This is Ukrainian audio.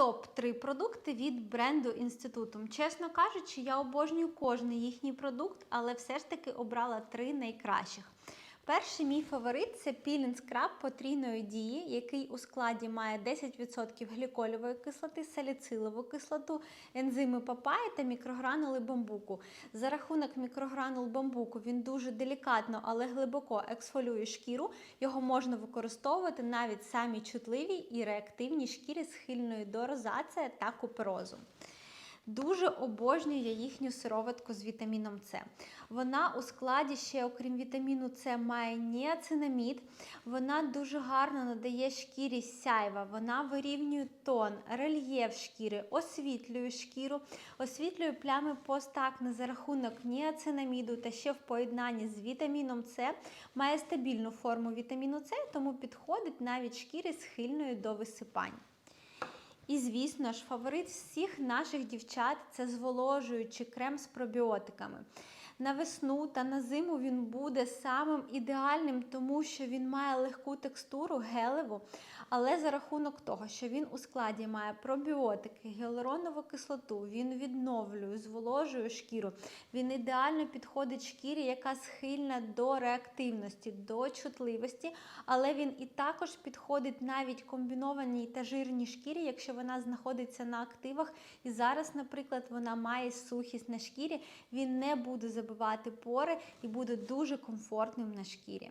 топ-3 продукти від бренду інститутом. Чесно кажучи, я обожнюю кожний їхній продукт, але все ж таки обрала три найкращих. Перший мій фаворит це пілінг скраб потрійної дії, який у складі має 10% глікольової кислоти, саліцилову кислоту, ензими папаї та мікрогранули бамбуку. За рахунок мікрогранул бамбуку він дуже делікатно, але глибоко ексфолює шкіру. Його можна використовувати навіть самі чутливій і реактивній шкірі схильної до розація та куперозу. Дуже обожнюю я їхню сироватку з вітаміном С. Вона у складі ще, окрім вітаміну С, має ніацинамід. Вона дуже гарно надає шкірі сяйва, вона вирівнює тон, рельєф шкіри, освітлює шкіру, освітлює плями постакне за рахунок ніацинаміду та ще в поєднанні з вітаміном С має стабільну форму вітаміну С, тому підходить навіть шкірі схильної до висипань. І, звісно ж, фаворит всіх наших дівчат це зволожуючий крем з пробіотиками. На весну та на зиму він буде самим ідеальним, тому що він має легку текстуру, гелеву, але за рахунок того, що він у складі має пробіотики, гіалуронову кислоту, він відновлює, зволожує шкіру. Він ідеально підходить шкірі, яка схильна до реактивності, до чутливості, але він і також підходить навіть комбінованій та жирній шкірі, якщо вона знаходиться на активах. І зараз, наприклад, вона має сухість на шкірі, він не буде забивати пори і буде дуже комфортним на шкірі.